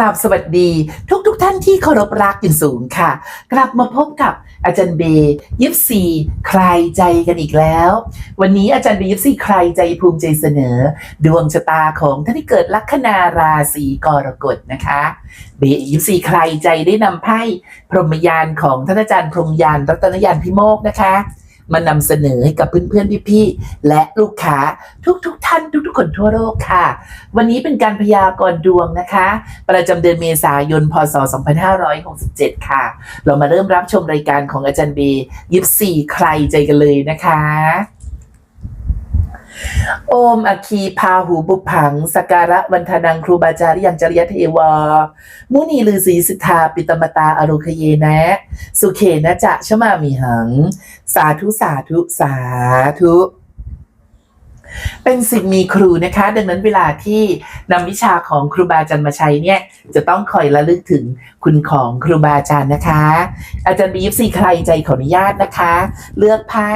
ราบสวัสดีทุกทุกท่านที่เคารพรักอย่างสูงค่ะ กลับมาพบกับอาจารย์เบย์ยิปซีใครใจกันอีกแล้ว วันนี้อาจารย์เบย์ยิปซีใครใจภูมิใจเสนอ ดวงชะตาของท่านที่เกิดลัคนาราศีกรกฎนะคะ เบย์ยิปซีใครใจได้นำไพ่พรหมยานของท่านอาจารย์พรหมยานรัตนยานพิโมกนะคะ มานำเสนอให้กับเพื่อนๆพี่ๆและลูกค้าทุกๆท่านทุกๆคนทั่วโลกค่ะ วันนี้เป็นการพยากรณ์ดวงนะคะ ประจำเดือนเมษายนพศ 2567 ค่ะ เรามาเริ่มรับชมรายการของอาจารย์เบย์ยิปซีใครใจกันเลยนะคะ โอมอคีพาหูบุผัง สการะวันทนังครูบาจาริยังจริยเทวา มุนีลือศีสิทธาปิตมตาอรุคเยนะ สุเขนะจะชมามีหัง สาธุสาธุสาธุ เป็นสิ่งมีครูนะคะ ดังนั้นเวลาที่นำวิชาของครูบาอาจารย์มาใช้เนี่ยจะต้องคอยระลึกถึงคุณของครูบาอาจารย์นะคะ อาจารย์บีฟซีใครใจขออนุญาตนะคะ เลือกไพ่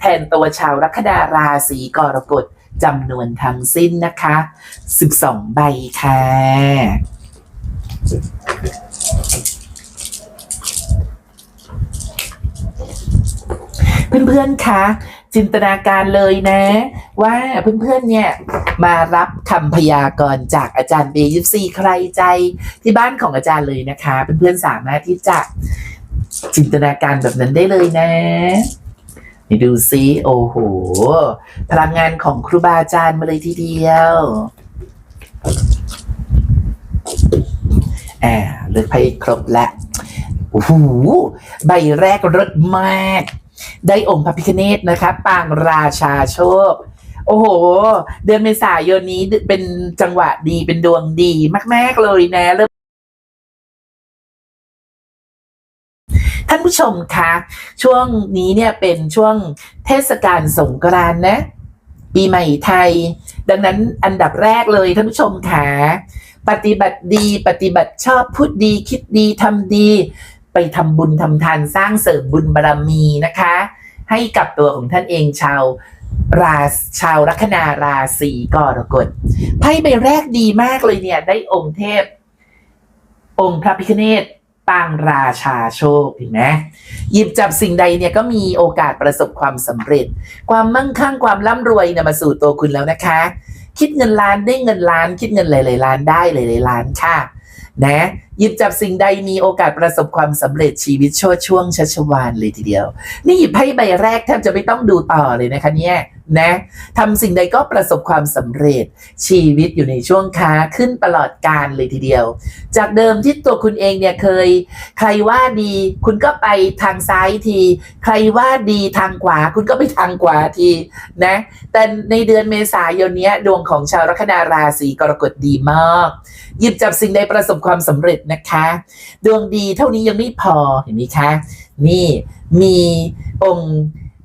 แทนตัวชาวลัคนาราศีกรกฎจำนวนทั้งสิ้นนะคะ 12 ใบค่ะเพื่อนๆคะ จินตนาการเลยนะ ว่าเพื่อนๆเนี่ยมารับคำพยากรณ์จากอาจารย์เบยิซีใครใจที่บ้านของอาจารย์เลยนะคะ เพื่อนๆสามารถที่จะจินตนาการแบบนั้นได้เลยนะนี่ดูซิโอ้โห พลังงานของครูบาอาจารย์มาเลยทีเดียวอ่าเลือกไพ่ครบแล้วโอ้โหใบแรกรสมาก ได้องค์พระพิคเนตนะคะปางราชาโชค โอ้โห เดือนเมษายนนี้เป็นจังหวะดีเป็นดวงดีมาก ๆ เลยนะเริ่มท่านผู้ชมคะช่วงนี้เนี่ยเป็นช่วงเทศกาลสงกรานต์นะปีใหม่ไทย ดังนั้นอันดับแรกเลยท่านผู้ชมคะปฏิบัติดี ปฏิบัติชอบพูดดีคิดดีทำดี ไปทำบุญทำทานสร้างเสริมบุญบารมีนะคะ ให้กับตัวของท่านเองชาวราชาวลัคนาราศีกรกฎไพ่ใบแรกดีมากเลยเนี่ย ได้องค์เทพ องค์พระพิฆเนศปางราชาโชคเห็นไหมหยิบจับสิ่งใดเนี่ยก็มีโอกาสประสบความสำเร็จ ความมั่งคั่งความร่ำรวยเนี่ยมาสู่ตัวคุณแล้วนะคะ คิดเงินล้านได้เงินล้าน คิดเงินหลายๆล้านได้หลายๆล้านค่ะ นะ หยิบจับสิ่งใดมีโอกาสประสบความสำเร็จชีวิตโชดช่วงชัชวานเลยทีเดียว นี่หยิบไพ่ใบแรกแทบจะไม่ต้องดูต่อเลยนะคะเนี่ยนะทำสิ่งใดก็ประสบความสำเร็จชีวิตอยู่ในช่วงค้าขึ้นตลอดการเลยทีเดียว จากเดิมที่ตัวคุณเองเนี่ยเคย ใครว่าดีคุณก็ไปทางซ้ายที ใครว่าดีทางขวาคุณก็ไปทางขวาทีนะ แต่ในเดือนเมษายนนี้ดวงของชาวลัคนาราศีกรกฎดีมาก หยิบจับสิ่งใดประสบความสำเร็จนะคะ ดวงดีเท่านี้ยังไม่พอเห็นไหมคะ นี่มีองค์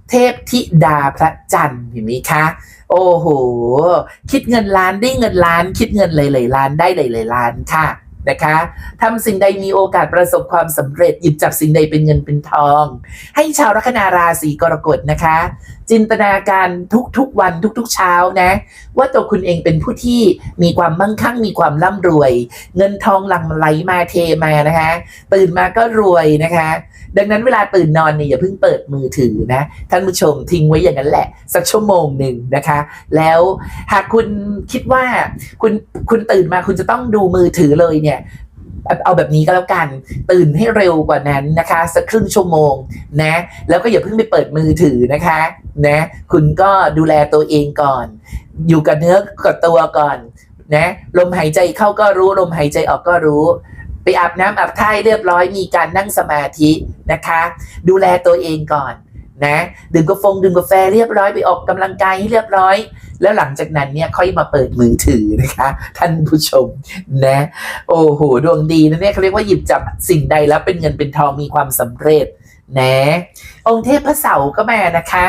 เทพธิดาพระจันทร์เห็นไหมคะ โอ้โห คิดเงินล้านได้เงินล้าน คิดเงินหลายๆล้านได้หลายๆล้านค่ะนะคะทำสิ่งใดมีโอกาสประสบความสำเร็จหยิบจับสิ่งใดเป็นเงินเป็นทอง ให้ชาวลัคนาราศีกรกฎนะคะ จินตนาการทุกๆวันทุกๆเช้านะ ว่าตัวคุณเองเป็นผู้ที่มีความมั่งคั่งมีความร่ำรวย เงินทองหลั่งไหลมาเทมานะคะ ตื่นมาก็รวยนะคะ ดังนั้นเวลาตื่นนอนเนี่ยอย่าเพิ่งเปิดมือถือนะ ท่านผู้ชมทิ้งไว้อย่างนั้นแหละ สักชั่วโมงหนึ่งนะคะ แล้วหากคุณคิดว่าคุณคุณตื่นมาคุณจะต้องดูมือถือเลยเนี่ย เอาแบบนี้ก็แล้วกัน ตื่นให้เร็วกว่านั้นนะคะ สักครึ่งชั่วโมงนะ แล้วก็อย่าเพิ่งไปเปิดมือถือนะคะนะคุณก็ดูแลตัวเองก่อน อยู่กับเนื้อกับตัวก่อนนะลมหายใจเข้าก็รู้ลมหายใจออกก็รู้ ไปอาบน้ำอาบท่ายเรียบร้อยมีการนั่งสมาธินะคะ ดูแลตัวเองก่อน นะดื่มกาแฟดื่มกาแฟเรียบร้อยไปออกกำลังกายให้เรียบร้อย แล้วหลังจากนั้นเนี่ยค่อยมาเปิดมือถือนะคะ ท่านผู้ชมนะ โอ้โหดวงดีนะเนี่ยเขาเรียกว่าหยิบจับสิ่งใดแล้วเป็นเงินเป็นทองมีความสำเร็จ นะ องค์เทพพระเสาก็มานะคะ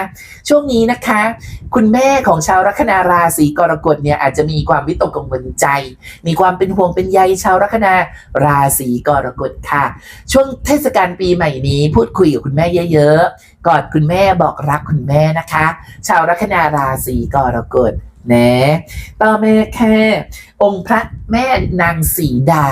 ช่วงนี้นะคะ คุณแม่ของชาวลัคนาราศีกรกฎเนี่ยอาจจะมีความวิตกกังวลใจ มีความเป็นห่วงเป็นใยชาวลัคนาราศีกรกฎค่ะ ช่วงเทศกาลปีใหม่นี้ พูดคุยกับคุณแม่เยอะๆกอดคุณแม่บอกรักคุณแม่นะคะ ชาวลัคนาราศีกรกฎนะต่อมาแค่องค์พระแม่นางสีดา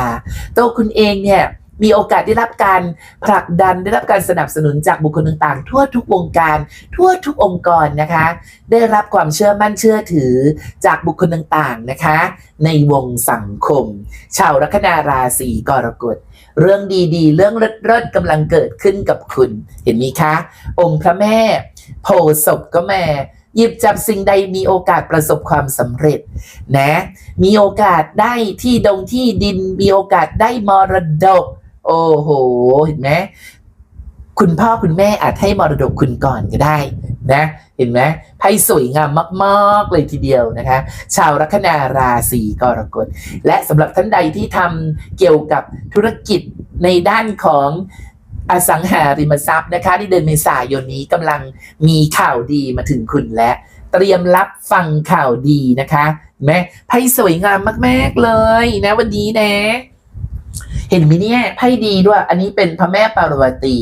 ตัวคุณเองเนี่ย มีโอกาสได้รับการผลักดันได้รับการสนับสนุนจากบุคคลต่างๆ ทั่วทุกวงการ ทั่วทุกองค์กรนะคะ ได้รับความเชื่อมั่นเชื่อถือจากบุคคลต่างๆนะคะ ในวงสังคม ชาวลัคนาราศีกรกฎเรื่องดีๆ เรื่องเลิศๆกำลังเกิดขึ้นกับคุณ เห็นไหมคะ องค์พระแม่โพศพก็แม่หยิบจับสิ่งใดมีโอกาสประสบความสำเร็จนะ มีโอกาสได้ที่ดงที่ดิน มีโอกาสได้มรดก โอ้โห เห็นไหมคุณพ่อคุณแม่อาจให้มรดกคุณก่อนก็ได้นะ เห็นไหมไพ่สวยงามมากๆเลยทีเดียวนะคะ ชาวลัคนาราศีกรกฎและสำหรับท่านใดที่ทำเกี่ยวกับธุรกิจในด้านของอสังหาริมทรัพย์นะคะที่เดือนเมษายนนี้กำลังมีข่าวดีมาถึงคุณและเตรียมรับฟังข่าวดีนะคะเห็นไหมไพ่สวยงามมากๆเลยนะวันนี้นะ เห็นไหมเนี่ยไพ่ดีด้วย อันนี้เป็นพระแม่ปารวตี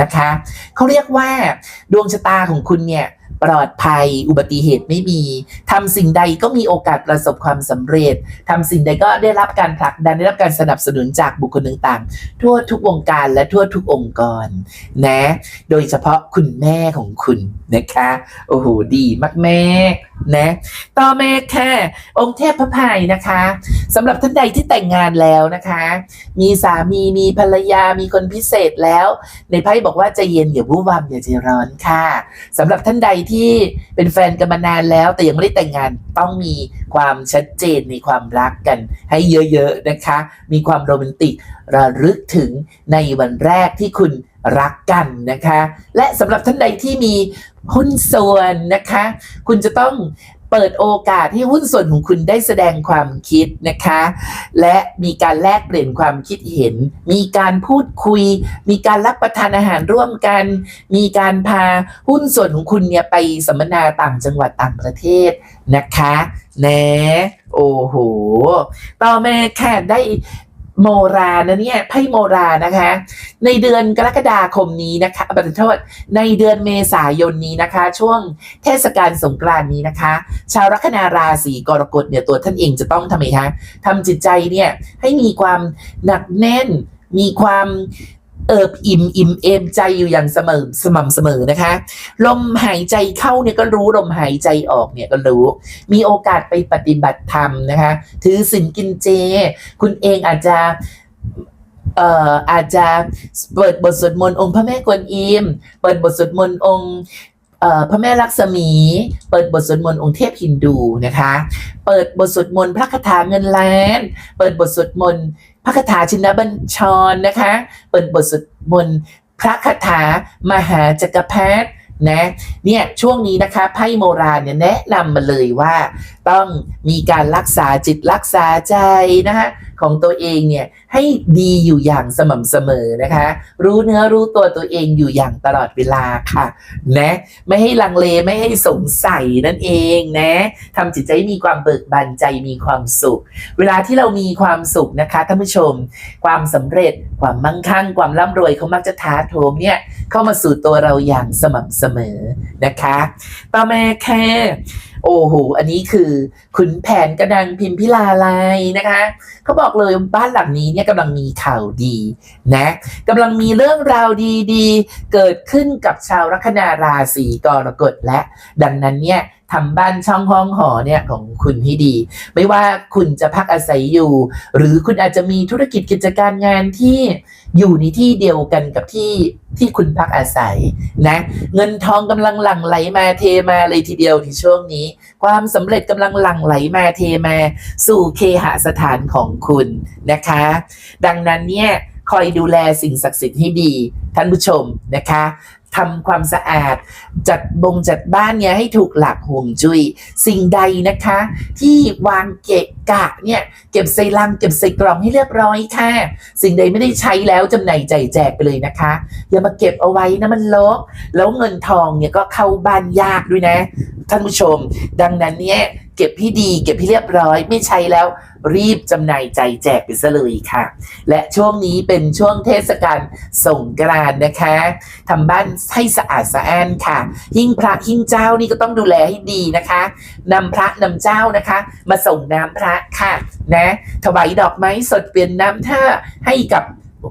นะคะเขาเรียกว่า ดวงชะตาของคุณเนี่ยปลอดภัย อุบัติเหตุไม่มีทำสิ่งใดก็มีโอกาสประสบความสำเร็จทำสิ่งใดก็ได้รับการผลักดันได้รับการสนับสนุนจากบุคคลต่างๆ ทั่วทุกวงการและทั่วทุกองค์กรนะ โดยเฉพาะคุณแม่ของคุณนะคะ โอ้โห ดีมากแม่ นะต่อมาค่ะ องค์เทพพระพายนะคะสำหรับท่านใดที่แต่งงานแล้วนะคะ มีสามีมีภรรยามีคนพิเศษแล้ว ในไพ่บอกว่าใจเย็นอย่าวู่วามอย่าใจร้อนค่ะสำหรับท่านใดที่เป็นแฟนกันมานานแล้ว แต่ยังไม่ได้แต่งงานต้องมีความชัดเจนในความรักกัน ให้เยอะๆนะคะ มีความโรแมนติกระลึกถึงในวันแรกที่คุณ รักกันนะคะ และสำหรับท่านใดที่มีหุ้นส่วนนะคะ คุณจะต้องเปิดโอกาสให้หุ้นส่วนของคุณได้แสดงความคิดนะคะ และมีการแลกเปลี่ยนความคิดเห็น มีการพูดคุย มีการรับประทานอาหารร่วมกัน มีการพาหุ้นส่วนของคุณเนี่ยไปสัมมนาต่างจังหวัดต่างประเทศนะคะแนะโอ้โห ต่อมาค่ะได้ โมรานะเนี่ยไพ่โมรานะคะ ในเดือนกรกฎาคมนี้นะคะบัตรโทษในเดือนเมษายนนี้นะคะ ช่วงเทศกาลสงกรานต์นี้นะคะ ชาวลัคนาราศีกรกฎเนี่ยตัวท่านเองจะต้องทำไมคะทำจิตใจเนี่ยให้มีความหนักแน่นมีความ เอิบอิ่มอิ่มเอมใจอยู่อย่างเสมอสม่ำเสมอนะคะ ลมหายใจเข้าเนี่ยก็รู้ลมหายใจออกเนี่ยก็รู้ มีโอกาสไปปฏิบัติธรรมนะคะ ถือศีลกินเจ คุณเองอาจจะเอ่ออาจจะเปิดบทสวดมนต์องค์พระแม่กวนอิม เปิดบทสวดมนต์องค์เอ่อพระแม่ลักษมี เปิดบทสวดมนต์องค์เทพฮินดูนะคะ เปิดบทสวดมนต์พระคาถาเงินล้าน เปิดบทสวดมนต์ พระคาถาชินบัญชรนะคะ เปิดบทสวดมนต์พระคาถามหาจักรพรรดินะเนี่ยช่วงนี้นะคะไพ่โมราเนี่ยแนะนำมาเลยว่า ต้องมีการรักษาจิตรักษาใจนะคะของตัวเองเนี่ยให้ดีอยู่อย่างสม่ำเสมอนะคะ รู้เนื้อรู้ตัวตัวเองอยู่อย่างตลอดเวลาค่ะนะไม่ให้ลังเลไม่ให้สงสัยนั่นเองนะทำจิตใจมีความเบิกบานใจมีความสุข เวลาที่เรามีความสุขนะคะท่านผู้ชม ความสำเร็จความมั่งคั่ง ความร่ำรวยเขามักจะท้าโถมเนี่ยเข้ามาสู่ตัวเราอย่างสม่ำเสมอนะคะ ต่อมาแค่ โอ้โห อันนี้คือขุนแผนกระดังพิมพิลาลายนะคะเขาบอกเลยบ้านหลังนี้เนี่ยกำลังมีข่าวดีนะกำลังมีเรื่องราวดีๆ เกิดขึ้นกับชาวลัคนาราศีกรกฎและ ดังนั้นเนี่ย ทำบ้านช่องห้องหอเนี่ยของคุณให้ดี ไม่ว่าคุณจะพักอาศัยอยู่ หรือคุณอาจจะมีธุรกิจกิจการงานที่อยู่ในที่เดียวกันกับที่ที่คุณพักอาศัยนะ เงินทองกำลังหลั่งไหลมาเทมาเลยทีเดียวในช่วงนี้ ความสำเร็จกำลังหลั่งไหลมาเทมาสู่เคหสถานของคุณนะคะ ดังนั้นเนี่ยคอยดูแลสิ่งศักดิ์สิทธิ์ให้ดีท่านผู้ชมนะคะ ทำความสะอาด จัดบงจัดบ้านเนี่ยให้ถูกหลักห่วงจุย้ยสิ่งใดนะคะ ที่วางเกะ กะเนี่ยเก็บใส่ลังเก็บใส่กล่องให้เรียบร้อยค่ะ สิ่งใดไม่ได้ใช้แล้วจำหน่ายใจายแจกไปเลยนะคะ อย่ามาเก็บเอาไว้นะมันลกแล้วเงินทองเนี่ยก็เข้าบ้านยากด้วยนะ ท่านผู้ชม ดังนั้นเนี่ยเก็บให้ดีเก็บให้เรียบร้อยไม่ใช้แล้วรีบจำหน่ายใจแจกไปซะเลยค่ะ และช่วงนี้เป็นช่วงเทศกาลสงกรานนะคะทำบ้านให้สะอาดสะอ้านค่ะ หิ้งพระหิ้งเจ้านี่ก็ต้องดูแลให้ดีนะคะนำพระนำเจ้านะคะ มาส่งน้ำพระค่ะนะถวายดอกไม้สดเปลี่ยนน้ำท่าให้กับ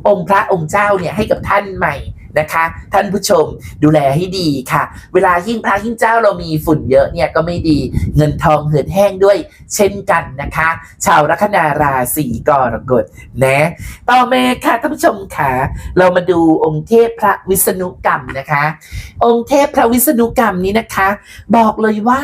องค์พระองค์เจ้าเนี่ยให้กับท่านใหม่ นะคะ ท่านผู้ชมดูแลให้ดีค่ะ เวลาหิ้งพระหิ้งเจ้าเรามีฝุ่นเยอะเนี่ยก็ไม่ดีเงินทองเหือดแห้งด้วย เช่นกันนะคะ ชาวลัคนาราศีกรกฎนะต่อมาค่ะท่านผู้ชมค่ะเรามาดูองค์เทพพระวิษณุกรรมนะคะ องค์เทพพระวิษณุกรรมนี้นะคะ บอกเลยว่า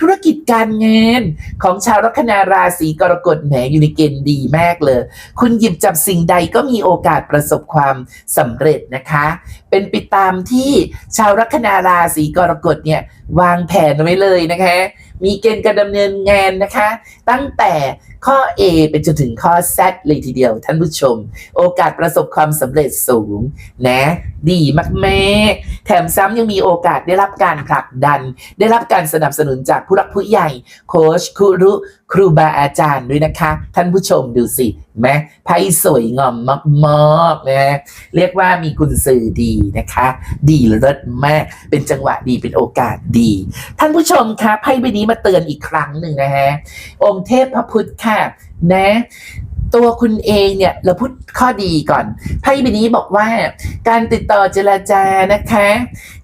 ธุรกิจการงานของชาวลัคนาราศีกรกฎแหมอยู่ในเกณฑ์ดีมากเลย คุณหยิบจับสิ่งใดก็มีโอกาสประสบความสำเร็จนะคะเป็นไปตามที่ชาวลัคนาราศีกรกฎเนี่ยวางแผนไว้เลยนะคะ มีเกณฑ์การดำเนินงานนะคะ ตั้งแต่ข้อ A เป็นจนถึงข้อ Z เลยทีเดียวท่านผู้ชม โอกาสประสบความสำเร็จสูงนะ ดีมากๆ แถมซ้ำยังมีโอกาสได้รับการผลักดัน ได้รับการสนับสนุนจากผู้รักผู้ใหญ่ โค้ชครูรุครูบาอาจารย์ด้วยนะคะ ท่านผู้ชมดูสิแม้ไพ่สวยงอมมากๆนะเรียกว่ามีกุญสือดีนะคะ ดีเลิศมาก เป็นจังหวะดีเป็นโอกาสดี ท่านผู้ชมคะไพ่ใบนี้มาเตือนอีกครั้งหนึ่งนะฮะองค์เทพพระพุทธค่ะนะตัวคุณเองเนี่ยเราพูดข้อดีก่อนไพ่ใบนี้บอกว่าการติดต่อเจรจานะคะ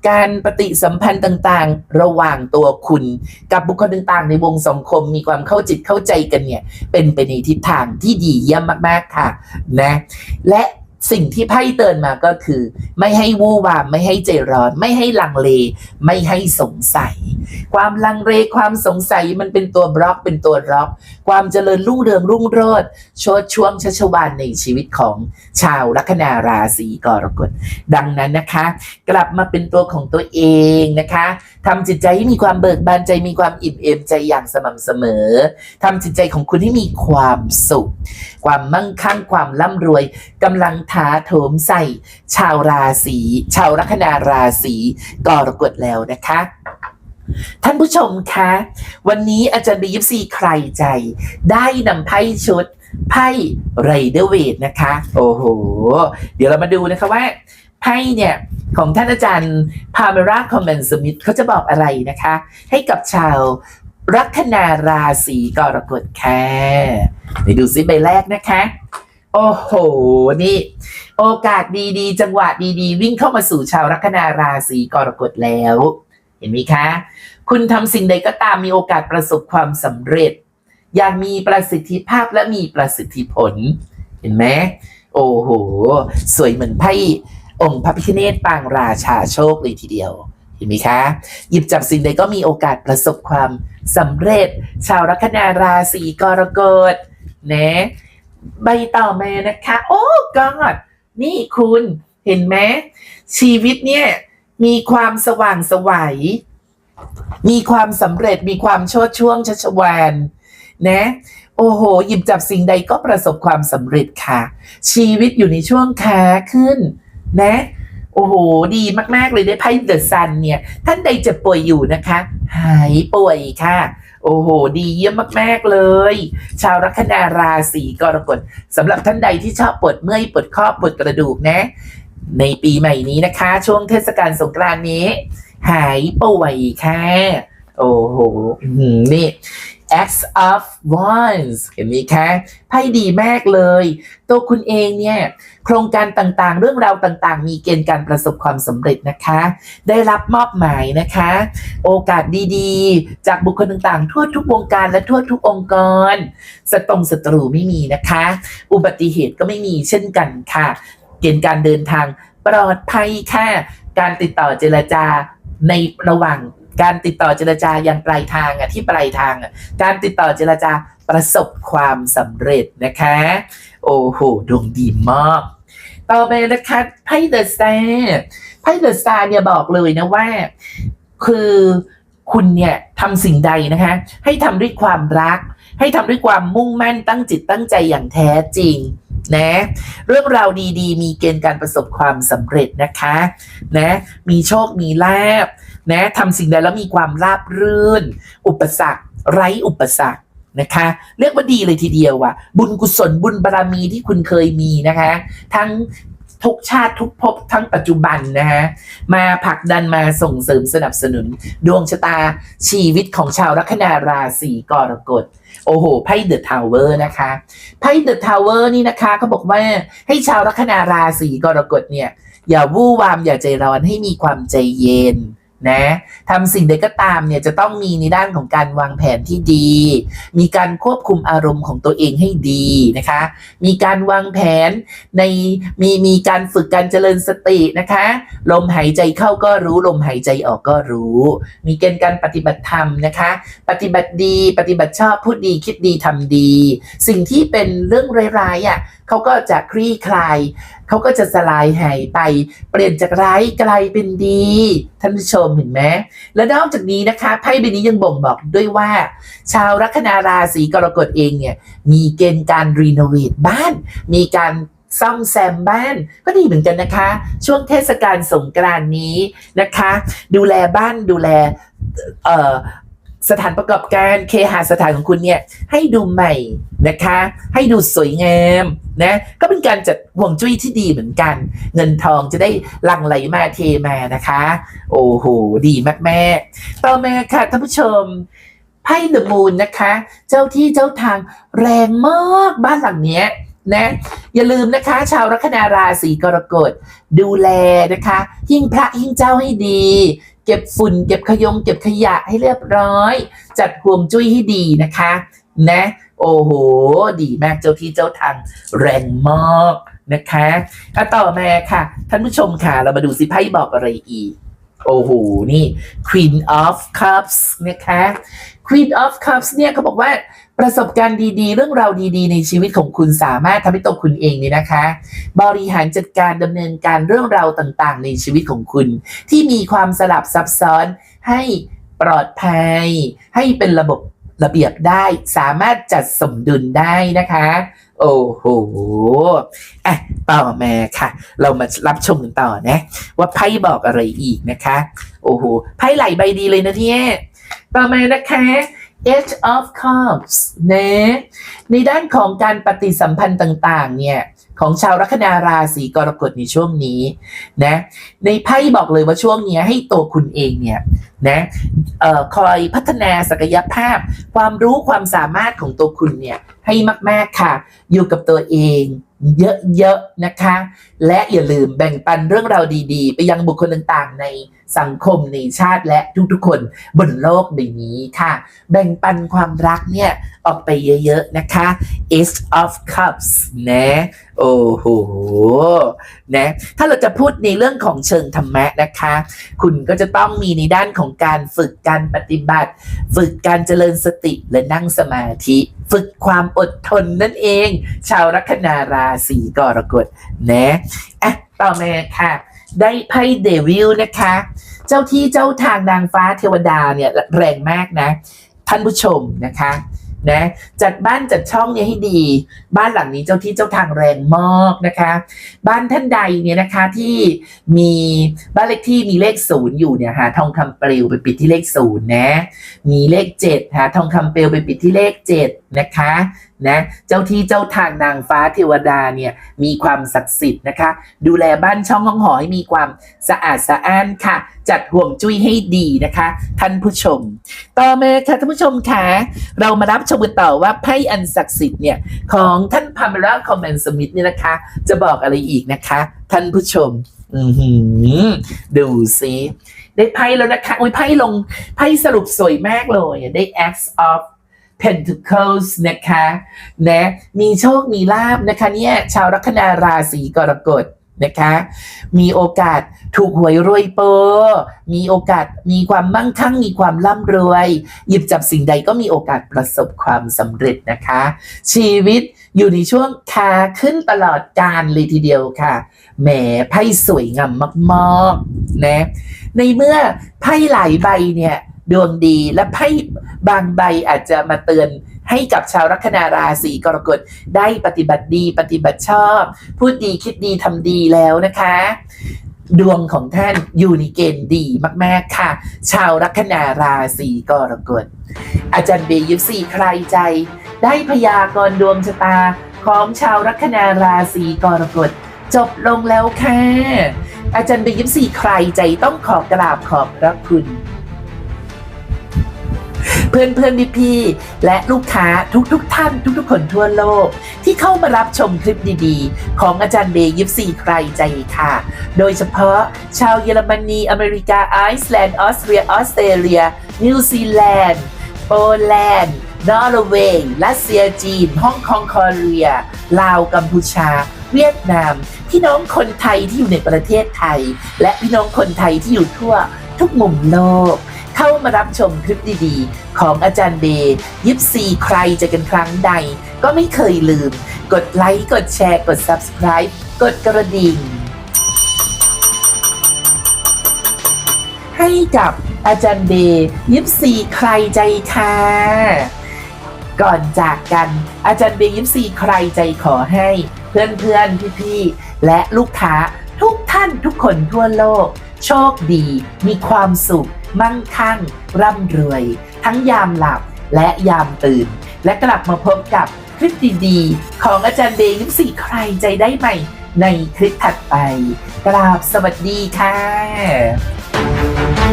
การปฏิสัมพันธ์ต่างๆ ระหว่างตัวคุณ กับบุคคลต่างๆ ในวงสังคมมีความเข้าจิตเข้าใจกันเนี่ย เป็นไปในทิศทางที่ดีเยี่ยมมากๆค่ะนะ และ สิ่งที่ไพ่เตือนมาก็คือ ไม่ให้วู่วามไม่ให้ใจร้อน ไม่ให้ลังเล ไม่ให้สงสัย ความลังเลความสงสัยมันเป็นตัวบล็อกเป็นตัวล็อก ความเจริญรุ่งเรืองรุ่งโรจน์ชดช่วงชัชวานในชีวิตของชาวลัคนาราศีกรกฎดังนั้นนะคะ กลับมาเป็นตัวของตัวเองนะคะทำจิตใจให้มีความเบิกบานใจมีความอิ่มเอมใจอย่างสม่ำเสมอทำจิตใจของคุณให้มีความสุข ความมั่งคั่งความร่ำรวยกำลังทาโถมใส่ ชาวราศีชาวลัคนาราศีกรกฎแล้วนะคะท่านผู้ชมคะ วันนี้อาจารย์บียิปซีใครใจ ได้นำไพ่ชุด ไพ่ไรเดอร์เวทนะคะ โอ้โห เดี๋ยวเรามาดูนะคะว่า ไพ่เนี่ย ของท่านอาจารย์พาเมราคอมเมนสมิธเขาจะบอกอะไรนะคะ ให้กับชาวลัคนาราศีกรกฎค่ะไปดูซิใบแรกนะคะ โอ้โห นี่ โอกาสดีๆ จังหวะดีๆ วิ่งเข้ามาสู่ชาวลัคนาราศีกรกฎแล้ว เห็นไหมคะ คุณทำสิ่งใดก็ตามมีโอกาสประสบความสำเร็จ อย่างมีประสิทธิภาพและมีประสิทธิผล เห็นไหมโอ้โห สวยเหมือนไพ่องค์พระพิฆเนศปางราชาโชคเลยทีเดียว เห็นไหมคะ หยิบจับสิ่งใดก็มีโอกาสประสบความสำเร็จ ชาวลัคนาราศีกรกฎนะ ใบต่อมานะคะ โอ้กอดนี่คุณเห็นไหมชีวิตเนี่ยมีความสว่างสวัย มีความสำเร็จมีความโชดช่วงชัชวานนะ โอ้โห หยิบจับสิ่งใดก็ประสบความสำเร็จค่ะ ชีวิตอยู่ในช่วงขาขึ้น นะ โอ้โห ดีมาก ๆ เลยได้ไพ่เดอะซันเนี่ย ท่านใดเจ็บป่วยอยู่นะคะ หายป่วยค่ะ โอ้โห ดีเยี่ยมมากๆเลย ชาวลัคนาราศีกรกฎสำหรับท่านใดที่ชอบปวดเมื่อยปวดข้อปวดกระดูกนะ ในปีใหม่นี้นะคะ ช่วงเทศกาลสงกรานต์นี้ หายป่วยค่ะ โอ้โหนี่ X of Wands เห็นไหมคะไพ่ดีมากเลย ตัวคุณเองเนี่ย โครงการต่างๆ เรื่องราวต่างๆ มีเกณฑ์การประสบความสำเร็จนะคะ ได้รับมอบหมายนะคะ โอกาสดีๆ จากบุคคลต่างๆ ทั่วทุกวงการและทั่วทุกองค์กรสตรงศัตรูไม่มีนะคะ อุบัติเหตุก็ไม่มีเช่นกันค่ะ เกณฑ์การเดินทางปลอดภัยค่ะ การติดต่อเจรจาในระหว่าง การติดต่อเจรจายังปลายทางอะที่ปลายทางอะการติดต่อเจรจาประสบความสำเร็จนะคะ โอ้โหดวงดีมากต่อไปนะคะไพ่เดอะสตาร์ไพ่เดอะสตาร์เนี่ยบอกเลยนะว่า คือคุณเนี่ยทำสิ่งใดนะคะ ให้ทำด้วยความรัก ให้ทำด้วยความมุ่งมั่นตั้งจิตตั้งใจอย่างแท้จริงนะเรื่องราวดีๆ มีเกณฑ์การประสบความสำเร็จนะคะนะมีโชคมีลาบ นะทำสิ่งใดแล้วมีความราบรื่น อุปสรรค ไร้อุปสรรคนะคะ เรียกว่าดีเลยทีเดียวว่ะบุญกุศลบุญบารมีที่คุณเคยมีนะคะ ทั้งทุกชาติทุกภพทั้งปัจจุบันนะฮะมาผลักดันมาส่งเสริมสนับสนุน ดวงชะตาชีวิตของชาวลัคนาราศีกรกฎ โอ้โหไพ่เดอะทาวเวอร์นะคะไพ่เดอะทาวเวอร์นี่นะคะเขาบอกว่าให้ชาวลัคนาราศีกรกฎเนี่ย อย่าวู่วามอย่าใจร้อนให้มีความใจเย็น นะทำสิ่งใดก็ตามเนี่ยจะต้องมีในด้านของการวางแผนที่ดี มีการควบคุมอารมณ์ของตัวเองให้ดีนะคะ มีการวางแผนในมีมีการฝึกการเจริญสตินะคะ ลมหายใจเข้าก็รู้ลมหายใจออกก็รู้ มีเกณฑ์การปฏิบัติธรรมนะคะ ปฏิบัติดี ปฏิบัติชอบพูดดีคิดดีทำดี สิ่งที่เป็นเรื่องร้ายๆอะเขาก็จะคลี่คลาย เขาก็จะสลายหายไป เปลี่ยนจากร้ายกลายเป็นดี ท่านผู้ชมเห็นไหมและนอกจากนี้นะคะไพ่ใบนี้ยังบ่งบอกด้วยว่า ชาวลัคนาราศีกรกฎเองเนี่ยมีเกณฑ์การรีโนเวทบ้าน มีการซ่อมแซมบ้านก็ดีเหมือนกันนะคะ ช่วงเทศกาลสงกรานนี้นะคะ ดูแลบ้านดูแลเอ่อ สถานประกอบการเคหสถานของคุณเนี่ยให้ดูใหม่นะคะ ให้ดูสวยงามนะก็เป็นการจัดห่วงจุ้ยที่ดีเหมือนกัน เงินทองจะได้หลั่งไหลมาเทมานะคะ โอ้โหดีมากแม่ต่อมาค่ะท่านผู้ชมไพ่เดอะมูนนะคะ เจ้าที่เจ้าทางแรงมากบ้านหลังเนี้ยนะอย่าลืมนะคะ ชาวลัคนาราศีกรกฎดูแลนะคะหิ้งพระหิ้งเจ้าให้ดี เก็บฝุ่น เก็บขยง เก็บขยะให้เรียบร้อย จัดห่วงจุ้ยให้ดีนะคะ นะ โอ้โห ดีมากเจ้าที่เจ้าทางแรงมากนะคะอะต่อมาค่ะ ท่านผู้ชมค่ะ เรามาดูสิไพ่บอกอะไรอีก โอ้โห นี่ Queen of Cups นะคะ Queen of Cups เนี่ยเขาบอกว่า ประสบการณ์ดีๆ เรื่องราวดีๆ ในชีวิตของคุณสามารถทำให้ตัวคุณเองเนี่ยนะคะ บริหารจัดการดำเนินการเรื่องราวต่างๆ ในชีวิตของคุณ ที่มีความสลับซับซ้อนให้ปลอดภัย ให้เป็นระบบระเบียบได้สามารถจัดสมดุลได้นะคะ โอ้โหอะต่อมาค่ะ เรามารับชมกันต่อนะ ว่าไพ่บอกอะไรอีกนะคะ โอ้โหไพ่ไหลใบดีเลยนะเนี่ยต่อมานะคะ Eight of Cups นะในด้านของการปฏิสัมพันธ์ต่างๆ เนี่ย ของชาวลัคนาราศีกรกฎในช่วงนี้นะ ในไพ่บอกเลยว่าช่วงนี้ให้ตัวคุณเองเนี่ยนะเอ่อคอยพัฒนาศักยภาพ ความรู้ความสามารถของตัวคุณเนี่ยให้มากๆค่ะ อยู่กับตัวเอง เยอะๆนะคะ และอย่าลืมแบ่งปันเรื่องราวดีๆ ไปยังบุคคลต่างๆ ในสังคมในชาติและทุกๆ คนบนโลกใบนี้ค่ะ แบ่งปันความรักเนี่ย ออกไปเยอะๆ นะคะ Ace of Cups นะโอ้โหนะถ้าเราจะพูดในเรื่องของเชิงธรรมะนะคะ คุณก็จะต้องมีในด้านของการฝึกการปฏิบัติ ฝึกการเจริญสติและนั่งสมาธิ ฝึกความอดทนนั่นเอง ชาวลัคนาราศีกรกฎนะอะต่อมาค่ะ ได้ไพ่เดวิลนะคะ เจ้าที่เจ้าทางนางฟ้าเทวดาเนี่ยแรงมากนะ ท่านผู้ชมนะคะนะจัดบ้านจัดช่องเนี่ยให้ดี บ้านหลังนี้เจ้าที่เจ้าทางแรงมากนะคะ บ้านท่านใดเนี่ยนะคะที่มีบ้านเลขที่มีเลขศูนย์อยู่เนี่ยหาทองคำเปลวไปปิดที่เลขศูนย์นะ มีเลขเจ็ดหาทองคำเปลวไปปิดที่เลขเจ็ด นะคะนะเจ้าที่เจ้าทางนางฟ้าเทวดาเนี่ยมีความศักดิ์สิทธิ์นะคะ ดูแลบ้านช่องห้องหอให้มีความสะอาดสะอ้านค่ะ จัดห่วงจุ้ยให้ดีนะคะ ท่านผู้ชม ต่อมาค่ะท่านผู้ชมค่ะเรามารับชมกันต่อว่าไพ่อันศักดิ์สิทธิ์เนี่ยของท่านพาเมล่าคอมเมนสมิธเนี่ยนะคะ จะบอกอะไรอีกนะคะ ท่านผู้ชมอือหือดูสิได้ไพ่แล้วนะคะ อุ้ยไพ่ลงไพ่สรุปสวยมากเลยได้ X of Pentacles นะคะนะมีโชคมีลาบนะคะเนี่ยชาวลัคนาราศีกรกฎนะคะ มีโอกาสถูกหวยรวยเปอร์มีโอกาสมีความมั่งคั่ง มีความร่ำรวย หยิบจับสิ่งใดก็มีโอกาสประสบความสำเร็จนะคะ ชีวิตอยู่ในช่วงขาขึ้นตลอดการเลยทีเดียวค่ะ แหมไพ่สวยงามมากๆนะ ในเมื่อไพ่หลายใบเนี่ย ดวงดีและไพ่บางใบอาจจะมาเตือนให้กับชาวลัคนาราศีกรกฎได้ปฏิบัติดีปฏิบัติชอบ พูดดีคิดดีทำดีแล้วนะคะ ดวงของท่านอยู่ในเกณฑ์ดีมาก ๆ ค่ะ ชาวลัคนาราศีกรกฎอาจารย์เบยิปซีใครใจ ได้พยากรณ์ดวงชะตาของชาวลัคนาราศีกรกฎจบลงแล้วค่ะ อาจารย์เบยิปซีใครใจต้องขอกราบขอบพระคุณ เพื่อนเพื่อนพี่พี่ๆและลูกค้าทุกๆทท่านทุกๆคนทั่วโลก ที่เข้ามารับชมคลิปดีๆ ของอาจารย์เบย์ยิปซีใครใจค่ะ โดยเฉพาะชาวเยอรมนี อเมริกาไอซ์แลนด์ออสเตรียออสเตรเลีย นิวซีแลนด์โปแลนด์นอร์เวย์รัสเซียจีนฮ่องกงคอเรียลาวกัมพูชา เวียดนาม พี่น้องคนไทยที่อยู่ในประเทศไทย และพี่น้องคนไทยที่อยู่ทั่วทุกมุมโลก เข้ามารับชมคลิปดีๆ ของอาจารย์เบย์ยิปซีใครจะกันครั้งใด ก็ไม่เคยลืม กดไลค์กดแชร์กด Subscribe กดกระดิ่ง ให้กับอาจารย์เบย์ยิปซีใครใจค่ะก่อนจากกันอาจารย์เบย์ยิปซีใครใจขอให้ เพื่อนๆ พี่ๆ และลูกค้าทุกท่านทุกคนทั่วโลก โชคดี มีความสุข มั่งคั่ง ร่ำรวย ทั้งยามหลับและยามตื่น และกลับมาพบกับคลิปดีๆ ของอาจารย์เบย์ยิปสีใครใจได้ใหม่ในคลิปถัดไป กราบสวัสดีค่ะ